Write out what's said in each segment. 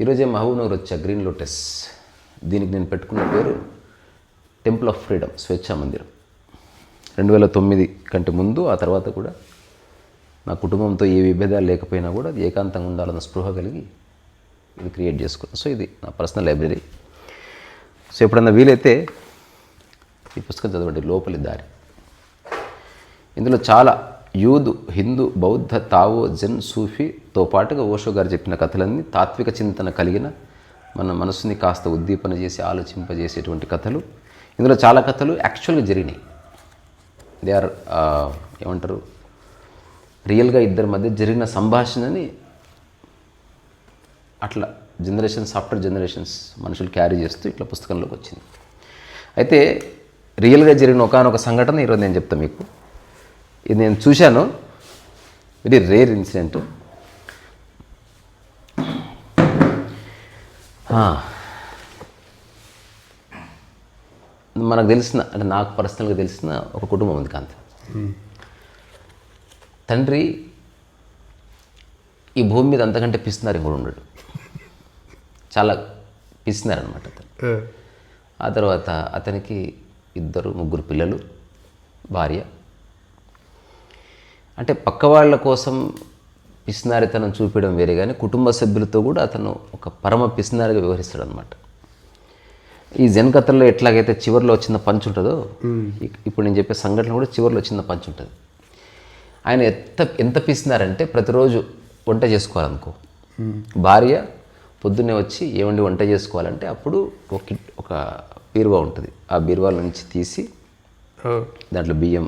ఈరోజే మహబూబ్నగర్ వచ్చా green lotus. దీనికి నేను పెట్టుకున్న పేరు టెంపుల్ ఆఫ్ ఫ్రీడమ్ స్వేచ్ఛా మందిరం. రెండు వేల తొమ్మిది కంటే ముందు ఆ తర్వాత కూడా నా కుటుంబంతో ఏ విభేదాలు లేకపోయినా కూడా అది ఏకాంతంగా ఉండాలన్న స్పృహ కలిగి ఇది క్రియేట్ చేసుకున్నాను సో ఇది నా పర్సనల్ లైబ్రరీ. సో ఎప్పుడన్నా వీలైతే ఈ పుస్తకం చదవండి లోపలి దారి. ఇందులో చాలా యూదు హిందూ బౌద్ధ తావో జెన్ సూఫీతో పాటుగా ఓషో గారు చెప్పిన కథలన్నీ తాత్విక చింతన కలిగిన మన మనసుని కాస్త ఉద్దీపన చేసి ఆలోచింపజేసేటువంటి కథలు. ఇందులో చాలా కథలు యాక్చువల్గా జరిగినాయి. దే ఆర్ ఏమంటారు రియల్గా ఇద్దరి మధ్య జరిగిన సంభాషణని అట్లా జనరేషన్స్ ఆఫ్టర్ జనరేషన్స్ మనుషులు క్యారీ చేస్తూ ఇట్లా పుస్తకంలోకి వచ్చింది. అయితే రియల్గా జరిగిన ఒకనొక సంఘటన ఈరోజు నేను చెప్తాను మీకు. ఇది నేను చూశాను. వెరీ రేర్ ఇన్సిడెంట్ మనకు తెలిసిన అంటే నాకు పర్సనల్గా తెలిసిన ఒక కుటుంబం ఉంది కాంతి. తండ్రి ఈ భూమి మీద అంతకంటే పిస్తున్నారు ఇంకోటి ఉండడు. చాలా పిస్తున్నారనమాట అతను. ఆ తర్వాత అతనికి ఇద్దరు ముగ్గురు పిల్లలు భార్య. అంటే పక్క వాళ్ళ కోసం పిసినారితనం చూపించడం వేరే కానీ కుటుంబ సభ్యులతో కూడా అతను ఒక పరమ పిసినారిగా వ్యవహరిస్తాడు అనమాట ఈ జన్ కథల్లో ఎట్లాగైతే చివరిలో చిన్న పంచ్ ఉంటుందో ఇప్పుడు నేను చెప్పే సంఘటన కూడా చివరిలో చిన్న పంచ్ ఉంటుంది. ఆయన ఎంత ఎంత పిసినారంటే ప్రతిరోజు వంట చేసుకోవాలనుకో. భార్య పొద్దున్నే వచ్చి ఏమండి వంట చేసుకోవాలంటే అప్పుడు ఒక ఒక బీరువా ఉంటుంది. ఆ బీరువా నుంచి తీసి దాంట్లో బియ్యం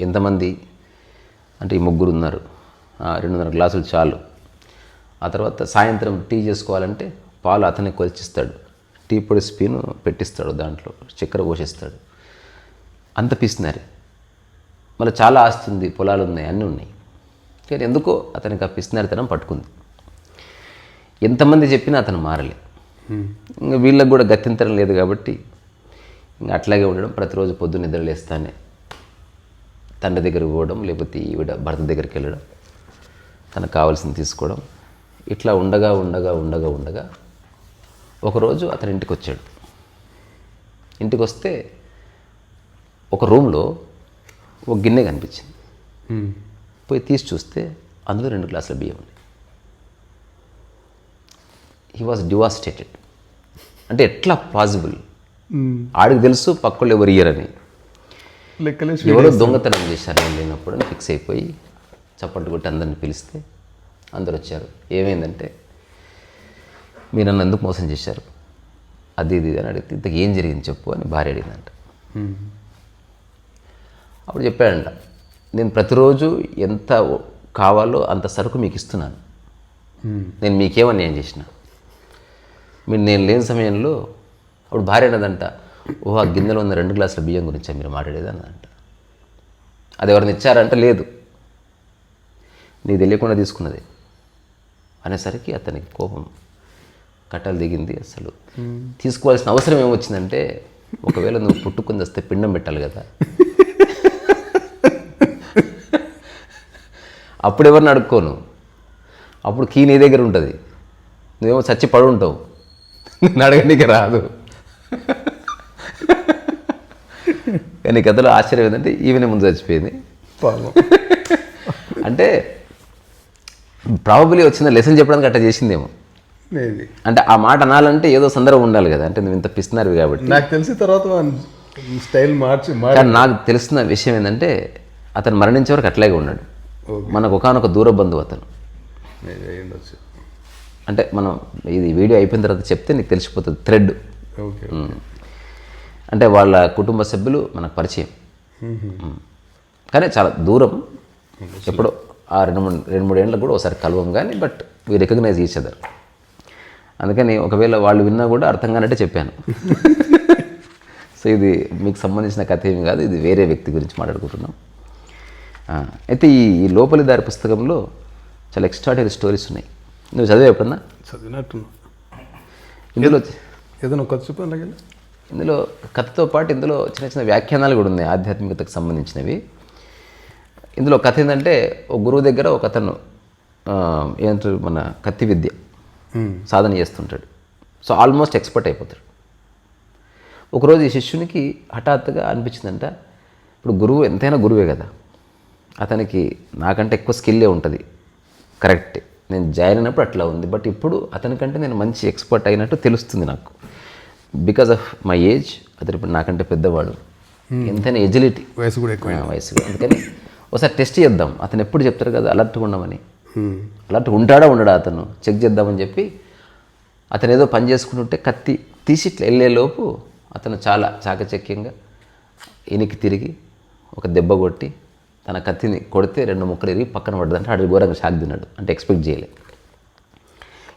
ఎంతమంది అంటే ఈ ముగ్గురు ఉన్నారు ఆ, రెండున్నర గ్లాసులు చాలు. ఆ తర్వాత సాయంత్రం టీ చేసుకోవాలంటే పాలు అతనే కొలిచిస్తాడు. టీ పొడి స్పీను పెట్టిస్తాడు దాంట్లో చక్కెర పోషిస్తాడు అంత పిసినారి. మళ్ళీ చాలా ఆస్తి ఉంది పొలాలు ఉన్నాయి అన్నీ ఉన్నాయి. కానీ ఎందుకో అతనికి ఆ పిసినారితనం పట్టుకుంది. ఎంతమంది చెప్పినా అతను మారలే. ఇంకా వీళ్ళకి కూడా గత్యంతరం లేదు కాబట్టి ఇంకా అట్లాగే ఉండడం ప్రతిరోజు పొద్దున్న నిద్ర లేస్తానే తండ్రి దగ్గరికి పోవడం లేకపోతే ఈవిడ భర్త దగ్గరికి వెళ్ళడం తనకు కావాల్సింది తీసుకోవడం ఇట్లా ఉండగా ఉండగా ఉండగా ఉండగా ఒకరోజు అతని ఇంటికి వచ్చాడు. ఇంటికి వస్తే ఒక రూమ్లో ఒక గిన్నె కనిపించింది. పోయి తీసి చూస్తే అందులో రెండు గ్లాసుల బియ్యం ఉన్నాయి హీ వాజ్ డివాస్టేటెడ్ అంటే ఎట్లా పాసిబుల్ ఆడికి తెలుసు పక్కళ్ళు ఎవరు ఇయ్యరని. లెక్కలేసి ఎవరో దొంగతనం చేశారు నేను లేనప్పుడు ఫిక్స్ అయిపోయి చప్పట్లు కొట్టి అందరిని పిలిస్తే అందరు వచ్చారు. ఏమైందంటే మీరు నన్ను ఎందుకు మోసం చేశారు? అది ఇది అని అడిగితే ఇంతకు ఏం జరిగింది చెప్పు అని భార్య అడిగిందంట. అప్పుడు చెప్పాడంట నేను ప్రతిరోజు ఎంత కావాలో అంత సరుకు మీకు ఇస్తున్నాను. నేను మీకేమని ఏం చేసిన. మీరు నేను లేని సమయంలో అప్పుడు భార్య అన్నదంట ఓహో ఆ గిన్నెలో ఉన్న రెండు గ్లాసుల బియ్యం గురించి మీరు మాట్లాడేది అంట. అది ఎవరిని ఇచ్చారంటే లేదు. నీకు తెలియకుండా తీసుకున్నది. అనేసరికి అతనికి కోపం కట్టలు దిగింది అసలు. తీసుకోవాల్సిన అవసరం ఏమొచ్చిందంటే ఒకవేళ నువ్వు పుట్టుకుని వస్తే పిండం పెట్టాలి కదా. అప్పుడు ఎవరిని అడుక్కోను? అప్పుడు కీ నీ దగ్గర ఉంటుంది. నువ్వేమో చచ్చి పడు ఉంటావు నేను అడగనీకి రాదు. కానీ కథలో ఆశ్చర్యం ఏంటంటే ఈవెనే ముందు చచ్చిపోయింది. అంటే ప్రాబబ్లీ వచ్చిన లెసన్ చెప్పడానికి అట్లా చేసిందేమో. అంటే ఆ మాట అనాలంటే ఏదో సందర్భం ఉండాలి కదా. అంటే నువ్వు ఇంత పిస్తున్నారు కాబట్టి. నాకు తెలిసిన తర్వాత స్టైల్ మార్చి కానీ నాకు తెలిసిన విషయం ఏంటంటే అతను మరణించే వరకు అట్లాగే ఉన్నాడు. మనకు ఒకనొక దూర బంధువు అతను. అంటే మనం ఇది వీడియో అయిపోయిన తర్వాత చెప్తే నీకు తెలిసిపోతుంది థ్రెడ్. ఓకే అంటే వాళ్ళ కుటుంబ సభ్యులు మనకు పరిచయం. కానీ చాలా దూరం. ఎప్పుడో ఆ రెండు మూడు రెండు మూడు ఏళ్ళకు కూడా ఒకసారి కలవం కానీ but we recognize each other. అందుకని ఒకవేళ వాళ్ళు విన్నా కూడా అర్థం కానట్టే చెప్పాను. సో ఇది మీకు సంబంధించిన కథ ఏమి కాదు ఇది వేరే వ్యక్తి గురించి మాట్లాడుకుంటున్నాం. అయితే ఈ ఈ లోపలి దారి పుస్తకంలో చాలా ఎక్స్ట్రాడనరీ స్టోరీస్ ఉన్నాయి. నువ్వు చదివే ఎప్పుడన్నా? చదివినట్టున్నా ఇందులో ఏదైనా కొత్త చెప్పు అలాగే ఇందులో కథతో పాటు ఇందులో చిన్న చిన్న వ్యాఖ్యానాలు కూడా ఉన్నాయి ఆధ్యాత్మికతకు సంబంధించినవి. ఇందులో కథ ఏంటంటే ఒక గురువు దగ్గర ఒక అతను ఆ, ఏంటారు మన కత్తి విద్య సాధన చేస్తుంటాడు. సో ఆల్మోస్ట్ ఎక్స్పర్ట్ అయిపోతాడు. ఒకరోజు ఈ శిష్యునికి హఠాత్తుగా అనిపించిందంట ఇప్పుడు గురువు ఎంతైనా గురువే కదా. అతనికి నాకంటే ఎక్కువ స్కిల్లే ఉంటుంది. కరెక్టే. నేను జాయిన్ అయినప్పుడు అట్లా ఉంది. బట్ ఇప్పుడు అతనికంటే నేను మంచి ఎక్స్పర్ట్ అయినట్టు తెలుస్తుంది నాకు. బికాస్ ఆఫ్ మై ఏజ్ అతను ఇప్పుడు నాకంటే పెద్దవాడు. ఎంతైనా ఎజిలిటీ వయసు కూడా ఎక్కువ వయసు అందుకని ఒకసారి టెస్ట్ చేద్దాం. అతను ఎప్పుడు చెప్తారు కదా అలర్ట్గా ఉండమని. ఉమ్. అలర్ట్ ఉంటాడా ఉండడా అతను? చెక్ చేద్దామని చెప్పి అతను ఏదో పని చేసుకుంటుంటే కత్తి తీసి ఇట్లా వెళ్ళేలోపు అతను చాలా చాకచక్యంగా ఇనికి తిరిగి ఒక దెబ్బ కొట్టి తన కత్తిని కొడితే రెండు ముక్కలు ఇరిగి పక్కన పడ్డదంటే అడిగి ఘోరంగా షాక్ తిన్నాడు. అంటే ఎక్స్పెక్ట్ చేయలే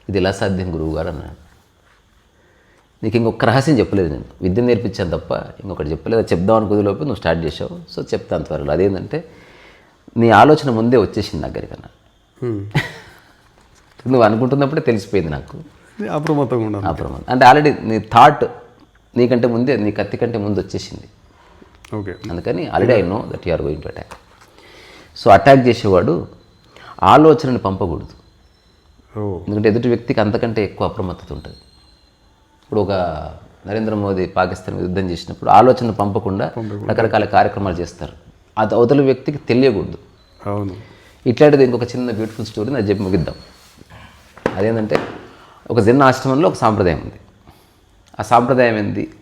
ఇది ఎలా సాధ్యం గురువు గారు అన్నాడు. నీకు ఇంకొక రహస్యం చెప్పలేదు నేను. విద్య నేర్పించాను తప్ప ఇంకొకటి చెప్పలేదు. చెప్దాం అనుకునేలోపు నువ్వు స్టార్ట్ చేసావు సో చెప్తాను త్వరలో అదేంటంటే నీ ఆలోచన ముందే వచ్చేసింది దగ్గరికి అన్న ఉమ్. నువ్వు అనుకుంటున్నప్పుడే తెలిసిపోయింది నాకు. అప్రమత్తంగా ప్రమాదం అంటే ఆల్రెడీ నీ థాట్ నీకంటే ముందే నీ కత్తి కంటే ముందు వచ్చేసింది. ఓకే. అందుకని already I know that you are going to attack so attack చేసేవాడు ఆలోచనని పంపకూడదు. ఎందుకంటే ఎదుటి వ్యక్తికి అంతకంటే ఎక్కువ అప్రమత్తత ఉంటుంది. ఇప్పుడు ఒక నరేంద్ర మోదీ పాకిస్తాన్ యుద్ధం చేసినప్పుడు ఆలోచన పంపకుండా రకరకాల కార్యక్రమాలు చేస్తారు. అది అవతల వ్యక్తికి తెలియకూడదు. అవును. ఇట్లాంటిది ఇంకొక చిన్న బ్యూటిఫుల్ స్టోరీ నాకు చెప్పి ముగిద్దాం. అదేంటంటే ఒక జన్ ఆశ్రమంలో ఒక సాంప్రదాయం ఉంది. ఆ సాంప్రదాయం ఏంది?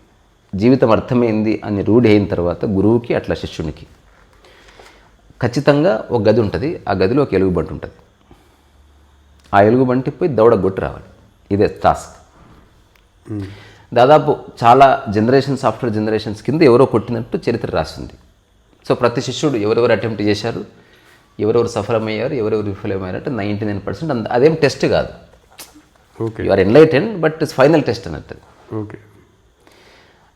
జీవితం అర్థమైంది అని రూఢి అయిన తర్వాత గురువుకి అట్లా శిష్యునికి ఖచ్చితంగా ఒక గది ఉంటుంది. ఆ గదిలో ఒక ఎలుగుబంటి ఉంటుంది. ఆ ఎలుగుబంటి పోయి దౌడ కొట్టి రావాలి. ఇదే టాస్క్ దాదాపు చాలా జనరేషన్స్ ఆఫ్టర్ జనరేషన్స్ కింద ఎవరో కొట్టినట్టు చరిత్ర రాసింది. సో ప్రతి శిష్యుడు ఎవరెవరు అటెంప్ట్ చేశారు ఎవరెవరు సఫలమయ్యారు ఎవరెవరు విఫలమయ్యారంటే నైంటీ నైన్ పర్సెంట్ అదేం టెస్ట్ కాదు. Okay you are enlighten but it's final test అన్నట్టు. ఓకే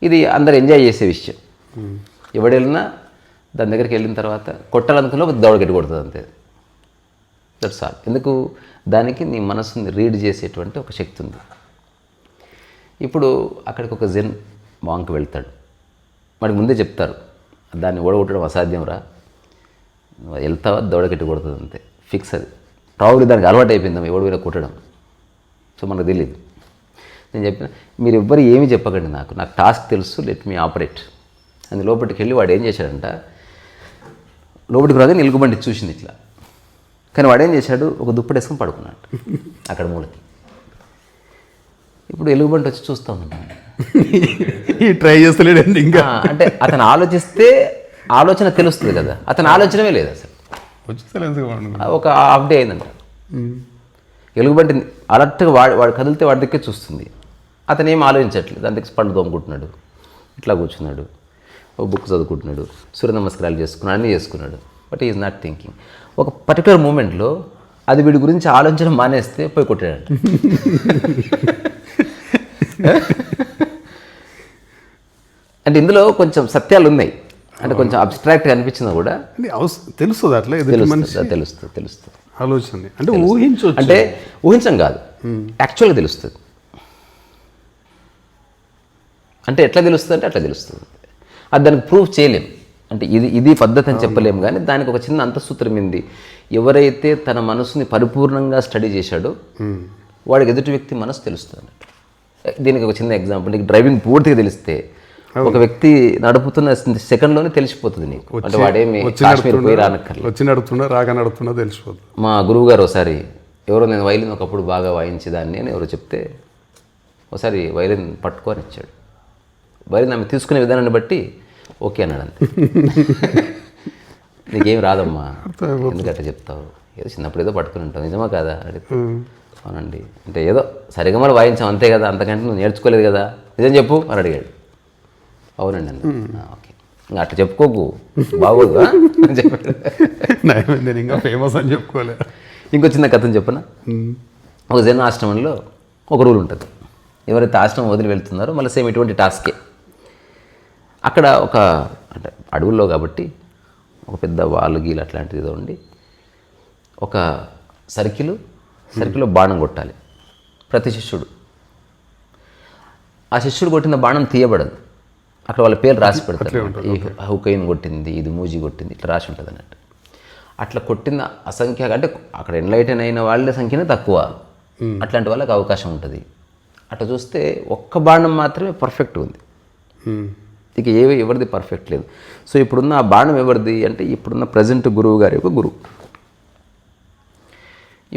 ఇది అందరు ఎంజాయ్ చేసే విషయం. ఎవడు వెళ్ళినా దాని దగ్గరికి వెళ్ళిన తర్వాత కొట్టాలనుకున్న దౌడ గట్టి కొడుతుంది అంతే. దట్స్ ఆల్ ఎందుకు? దానికి నీ మనసుని రీడ్ చేసేటువంటి ఒక శక్తి ఉంది. ఇప్పుడు అక్కడికి ఒక జెన్ మాంక్ వెళ్తాడు. వాడికి ముందే చెప్తారు దాన్ని ఓడగొట్టడం అసాధ్యం రా వెళ్తావా? దౌడకెట్టి కొడుతుంది అంతే. ఫిక్స్ అది. ప్రాబ్లీ దానికి అలవాటు అయిపోయింది ఎవడు వీళ్ళ కొట్టడం. సో మనకు తెలియదు నేను చెప్పిన మీరు ఎవ్వరు ఏమీ చెప్పకండి నాకు. నాకు టాస్క్ తెలుసు లెట్ మీ ఆపరేట్ అని లోపలికి వెళ్ళి వాడు ఏం చేశాడంట లోపలికి రాగా నిలుగుబండి చూసింది ఇట్లా. కానీ వాడు ఏం చేశాడు? ఒక దుప్పటి వేసుకొని పడుకున్నాడు. అక్కడ మూలకి. ఇప్పుడు ఎలుగుబంటి వచ్చి చూస్తూ ఈ ట్రై చేస్తలేడండి ఇంకా. అంటే అతను ఆలోచిస్తే ఆలోచన తెలుస్తుంది కదా. అతని ఆలోచనమే లేదు అసలు. ఒక హాఫ్ డే అయిందంట. ఎలుగుబంటి అలర్ట్గా వాడు వాడు కదిలితే వాడి దిక్కే చూస్తుంది. అతను ఏం ఆలోచించట్లేదు. దాని దగ్గర పండు తోముకుంటున్నాడు ఇట్లా కూర్చున్నాడు. ఓ బుక్ చదువుకుంటున్నాడు. సూర్య నమస్కారాలు చేసుకున్నాడు. అన్నీ చేసుకున్నాడు. బట్ ఈజ్ నాట్ థింకింగ్ ఒక పర్టికులర్ మూమెంట్లో అది వీడి గురించి ఆలోచన మానేస్తే పోయి కొట్టాడంట. అంటే ఇందులో కొంచెం సత్యాలు ఉన్నాయి అంటే కొంచెం అబ్స్ట్రాక్ట్గా అనిపించినా కూడా తెలుస్తుంది అట్లా? తెలుస్తుంది తెలుస్తుంది తెలుస్తుంది. ఆలోచన అంటే ఊహించవచ్చు. అంటే ఊహించం కాదు. యాక్చువల్గా తెలుస్తుంది. అంటే ఎట్లా తెలుస్తుంది అంటే అట్లా తెలుస్తుంది. అది దానికి ప్రూఫ్ చేయలేం. అంటే ఇది ఇది పద్ధతి అని చెప్పలేం కానీ దానికి ఒక చిన్న అంతఃసూత్రం ఏంది ఎవరైతే తన మనసుని పరిపూర్ణంగా స్టడీ చేశాడో వాడికి ఎదుటి వ్యక్తి మనసు తెలుస్తుంది. అన్నట్టు. దీనికి ఒక చిన్న ఎగ్జాంపుల్ నీకు డ్రైవింగ్ పూర్తిగా తెలిస్తే ఒక వ్యక్తి నడుపుతున్న సెకండ్లోనే తెలిసిపోతుంది నీకు. అంటే వాడేమి కాశ్మీర్ పోయి రానక్కర్లేదు. వచ్చి నడుతున్నా రాక నడుతున్నా తెలిసిపోతుంది. మా గురువు గారు ఒకసారి ఎవరో నేను వైలిన్ ఒకప్పుడు బాగా వాయించేదాన్ని అని ఎవరో చెప్తే ఒకసారి వైలిన్ పట్టుకొని ఇచ్చాడు. వైలిన్ ఆమె తీసుకునే విధానాన్ని బట్టి ఓకే అన్నాడు అంతే. నీకేం రాదమ్మా ఎందుకంటే చెప్తావు? ఏదో చిన్నప్పుడు ఏదో పట్టుకుని ఉంటావు. నిజమా కాదా? అడిగితే అవునండి. అంటే ఏదో సరిగమలు వాయించాం అంతే కదా అంతకంటే నువ్వు నేర్చుకోలేదు కదా. నిజం చెప్పు అని అడిగాడు. అవునండి అన్న. ఓకే. ఇంకా అట్లా చెప్పుకోకు. బాగోదు చెప్పాడు. నేను ఇంకా ఫేమస్ అని చెప్పుకోలే ఇంకో చిన్న కథను చెప్పనా? ఒక జైన ఆశ్రమంలో ఒక రూల్ ఉంటుంది. ఎవరైతే ఆశ్రమం వదిలి వెళ్తున్నారో మళ్ళీ సేమ్ ఇటువంటి టాస్కే. అక్కడ ఒక అంటే అడవుల్లో కాబట్టి ఒక పెద్ద వాలు గీలు అట్లాంటిది ఏదో ఉండి ఒక సర్కిల్ సర్కిల్లో బాణం కొట్టాలి. ప్రతి శిష్యుడు. ఆ శిష్యుడు కొట్టిన బాణం తీయబడదు. అక్కడ వాళ్ళ పేరు రాసి పెడతారు ఈ హుకైన్ కొట్టింది ఇది మూజీ కొట్టింది ఇట్లా రాసి ఉంటుంది అన్నట్టు. అట్లా కొట్టిన అసంఖ్య అంటే అక్కడ ఎన్లైటన్ అయిన వాళ్ళ సంఖ్యనే తక్కువ. అట్లాంటి వాళ్ళకి అవకాశం ఉంటుంది. అట్లా చూస్తే ఒక్క బాణం మాత్రమే పర్ఫెక్ట్ ఉంది. ఇక ఏవి ఎవరిది పర్ఫెక్ట్ లేదు. సో ఇప్పుడున్న ఆ బాణం ఎవరిది అంటే ఇప్పుడున్న ప్రజెంట్ గురువు గారి యొక్క గురువు.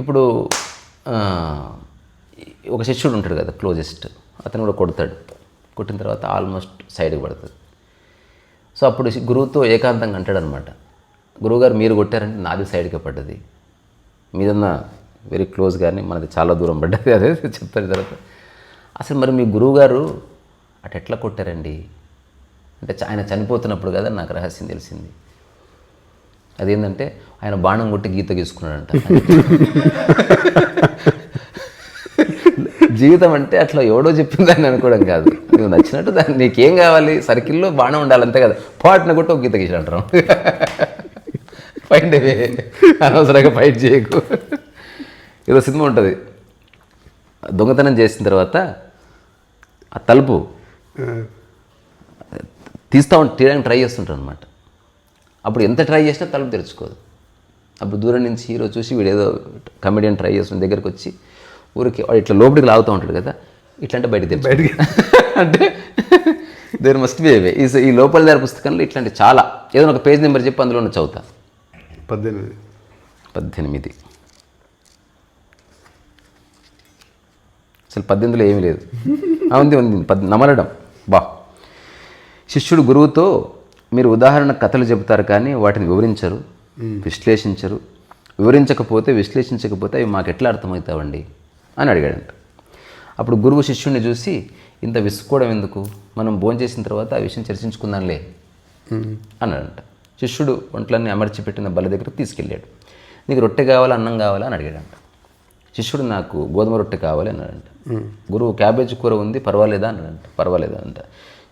ఇప్పుడు ఒక శిష్యుడు ఉంటాడు కదా క్లోజెస్ట్ అతను కూడా కొడతాడు. కొట్టిన తర్వాత ఆల్మోస్ట్ సైడ్కి పడుతుంది. సో అప్పుడు గురువుతో ఏకాంతంగా అంటాడు అనమాట గురువుగారు మీరు కొట్టారంటే నాది సైడ్కే పడ్డది. మీదన్న వెరీ క్లోజ్ కానీ మనది చాలా దూరం పడ్డది అదే చెప్తాడు తర్వాత. అసలు మరి మీ గురువుగారు అటు ఎట్లా కొట్టారండి? అంటే చ- ఆయన చనిపోతున్నప్పుడు కదా నాకు రహస్యం తెలిసింది. అదేంటంటే ఆయన బాణం కొట్టి గీత గీసుకున్నాడంట. జీవితం అంటే అట్లా ఎవడో చెప్పిందని అనుకోవడం కాదు. నువ్వు నచ్చినట్టు దాన్ని నీకేం కావాలి? సర్కిల్లో బాణం ఉండాలి అంతే కదా. పాటన కొట్టి ఒక గీత గీసి అంటారు ఫైట్ అనవసరంగా ఫైట్ చేయకు. ఏదో సినిమా ఉంటుంది. దొంగతనం చేసిన తర్వాత ఆ తలుపు తీస్తా ఉంటే తీయడానికి ట్రై చేస్తుంటారు అనమాట అప్పుడు ఎంత ట్రై చేసినా తలుపు తెరుచుకోదు. అప్పుడు దూరం నుంచి హీరో చూసి వీడు ఏదో కమెడియన్ ట్రై చేస్తున్న దగ్గరికి వచ్చి ఊరికి వాడు ఇట్లా లోపలికి లాగుతూ ఉంటాడు కదా ఇట్లా అంటే బయటకు తెచ్చు బయటికి అంటే దేర్ మస్ట్ బి అవే ఈ ఈ లోపల దారి పుస్తకంలో ఇట్లాంటి చాలా ఏదైనా ఒక పేజ్ నెంబర్ చెప్పి అందులో చదువుతా. పద్దెనిమిది. పద్దెనిమిది. అసలు పద్దెనిమిదిలో ఏమీ లేదు. ఉంది ఉంది పద్ నమలడం. బా. శిష్యుడు గురువుతో మీరు ఉదాహరణ కథలు చెబుతారు కానీ వాటిని వివరించరు విశ్లేషించరు. వివరించకపోతే విశ్లేషించకపోతే అవి మాకు ఎట్లా అర్థమవుతావండి అని అడిగాడంట. అప్పుడు గురువు శిష్యుడిని చూసి ఇంత విసుకోవడం ఎందుకు? మనం భోంచేసిన తర్వాత ఆ విషయం చర్చించుకుందాంలే అన్నాడంట. శిష్యుడు ఒంట్లన్నీ అమర్చి పెట్టిన బల్ల దగ్గరకు తీసుకెళ్ళాడు. నీకు రొట్టె కావాలా అన్నం కావాలా? అని అడిగాడంట. శిష్యుడు నాకు గోధుమ రొట్టె కావాలి అన్నాడంట. గురువు క్యాబేజీ కూర ఉంది పర్వాలేదా? అన్నాడంట. పర్వాలేదా అంట.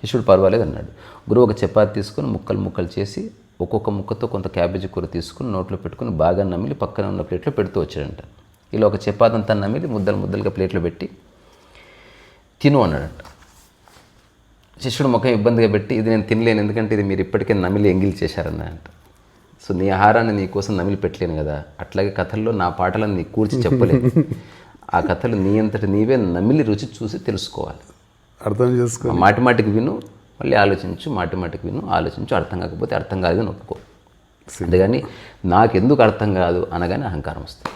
శిష్యుడు పర్వాలేదు అన్నాడు. గురువు ఒక చపాతి తీసుకొని ముక్కలు ముక్కలు చేసి ఒక్కొక్క ముక్కతో కొంత క్యాబేజీ కూర తీసుకుని నోట్లో పెట్టుకుని బాగా నమిలి పక్కన ఉన్న ప్లేట్లో పెడుతూ వచ్చాడంట. ఇలా ఒక చపాతి అంతా నమిలి ముద్దలు ముద్దలుగా ప్లేట్లో పెట్టి తిను అన్నాడంట. శిష్యుడు ముఖం ఇబ్బందిగా పెట్టి ఇది నేను తినలేను ఎందుకంటే ఇది మీరు ఇప్పటికే నమిలి ఎంగిల్ చేశారన్న అంట సో నీ ఆహారాన్ని నీ కోసం నమిలి పెట్టలేను కదా అట్లాగే కథల్లో నా పాటలను నీ కూర్చి చెప్పలేను. ఆ కథలు నీ అంతటి నీవే నమిలి రుచి చూసి తెలుసుకోవాలి. అర్థం చేసుకో. మాటి మాటికి విను మళ్ళీ ఆలోచించు మాటి మాటికి విను ఆలోచించు అర్థం కాకపోతే అర్థం కాదు అని ఒప్పుకో. అంతేగాని నాకెందుకు అర్థం కాదు అనగానే అహంకారం వస్తుంది.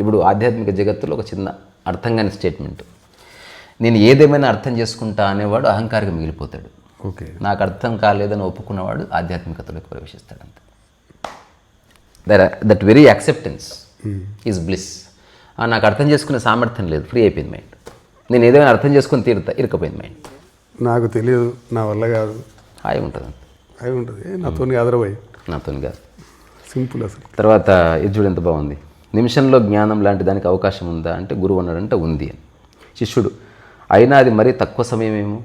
ఇప్పుడు ఆధ్యాత్మిక జగత్తులో ఒక చిన్న అర్థం కాని స్టేట్మెంట్ నేను ఏదేమైనా అర్థం చేసుకుంటా అనేవాడు అహంకారిగా మిగిలిపోతాడు. ఓకే. నాకు అర్థం కాలేదని ఒప్పుకున్నవాడు ఆధ్యాత్మికతలోకి ప్రవేశిస్తాడు అంతే. There that very acceptance is bliss నాకు అర్థం చేసుకునే సామర్థ్యం లేదు ఫ్రీ అయిపోయింది మైండ్ నేను ఏదైనా అర్థం చేసుకుని తీరుతా ఇరుకపోయింది మైండ్ నాకు తెలియదు నా వల్ల కాదు. హాయి ఉంటుంది అయి ఉంటుంది నాతో అదరవై నాతో కాదు. సింపుల్ అసలు. తర్వాత ఇది చూడు ఎంత బాగుంది. నిమిషంలో జ్ఞానం లాంటి దానికి అవకాశం ఉందా అంటే గురువు అన్నాడంటే ఉంది అని. శిష్యుడు అయినా అది మరీ తక్కువ సమయమేమో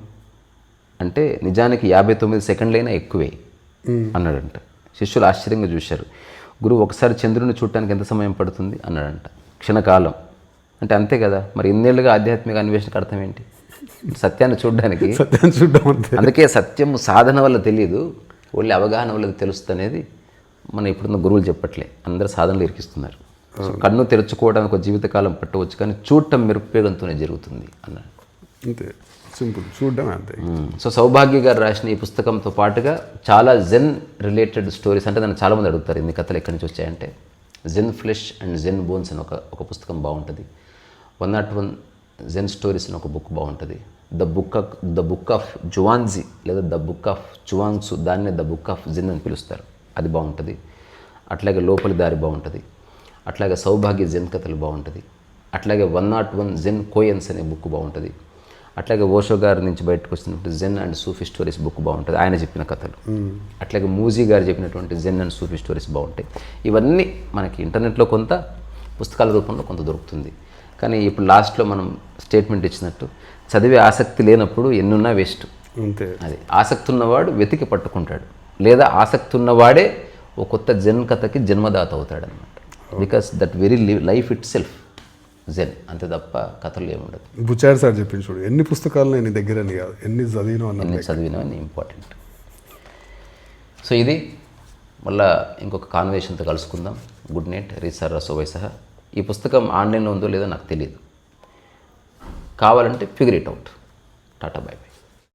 అంటే నిజానికి యాభై తొమ్మిది సెకండ్లైనా ఎక్కువే అన్నాడంట. శిష్యులు ఆశ్చర్యంగా చూశారు. గురువు ఒకసారి చంద్రుని చూడటానికి ఎంత సమయం పడుతుంది? అన్నాడంట. క్షణకాలం. అంటే అంతే కదా. మరి ఇన్నేళ్ళుగా ఆధ్యాత్మిక అన్వేషణకు అర్థం ఏంటి? సత్యాన్ని చూడడానికి. సత్యాన్ని చూడడం అందుకే సత్యం సాధన వల్ల తెలియదు ఓన్లీ అవగాహన వల్ల తెలుస్తుంది అనేది మన ఇప్పుడున్న గురువులు చెప్పట్లే. అందరు సాధనలు ఇరికిస్తున్నారు. కన్ను తెరుచుకోవడానికి ఒక జీవితకాలం పట్టవచ్చు కానీ చూడటం మెరుపేగంతోనే జరుగుతుంది అన్నాడు. అంతే. సింపుల్. చూడడం అంతే. సో సౌభాగ్య గారు రాసిన ఈ పుస్తకంతో పాటుగా చాలా జెన్ రిలేటెడ్ స్టోరీస్ అంటే నన్ను చాలామంది అడుగుతారు ఇన్ని కథలు ఎక్కడి నుంచి వచ్చాయంటే. Zen flesh and Zen bones అని ఒక ఒక పుస్తకం బాగుంటుంది. One not one Zen stories అని ఒక బుక్ బాగుంటుంది. The book of the book of Zhuangzi లేదా ద బుక్ ఆఫ్ జువాంగ్సు దాన్నే ద బుక్ ఆఫ్ జెన్ అని పిలుస్తారు. అది బాగుంటుంది. అట్లాగే లోపలి దారి బాగుంటుంది. అట్లాగే సౌభాగ్య జెన్ కథలు బాగుంటుంది. అట్లాగే one not one Zen koans అనే బుక్ బాగుంటుంది. అట్లాగే ఓషో గారి నుంచి బయటకు వచ్చినటువంటి Zen and Sufi stories book బాగుంటుంది. ఆయన చెప్పిన కథలు. అట్లాగే మూజీ గారు చెప్పినటువంటి జెన్ అండ్ సూఫీ స్టోరీస్ బాగుంటాయి. ఇవన్నీ మనకి ఇంటర్నెట్లో కొంత పుస్తకాల రూపంలో కొంత దొరుకుతుంది. కానీ ఇప్పుడు లాస్ట్లో మనం స్టేట్మెంట్ ఇచ్చినట్టు చదివే ఆసక్తి లేనప్పుడు ఎన్నున్నా వేస్ట్. అంతే. అది ఆసక్తి ఉన్నవాడు వెతికి పట్టుకుంటాడు. లేదా ఆసక్తి ఉన్నవాడే ఓ కొత్త జెన్ కథకి జన్మదాత అవుతాడు అనమాట because that very life itself Zen అంతే తప్ప కథలు ఏముండదు. బుచారి సార్ చెప్పింది చూడు ఎన్ని పుస్తకాలు నేను దగ్గర అని కాదు ఎన్ని చదివినా ఎన్ని చదివినవని ఇంపార్టెంట్ సో ఇది మళ్ళా ఇంకొక కాన్వేషన్తో కలుసుకుందాం. గుడ్ నైట్ రీసార్ రసోవై సహా ఈ పుస్తకం ఆన్లైన్లో ఉందో లేదో నాకు తెలియదు కావాలంటే figure it out tata bye bye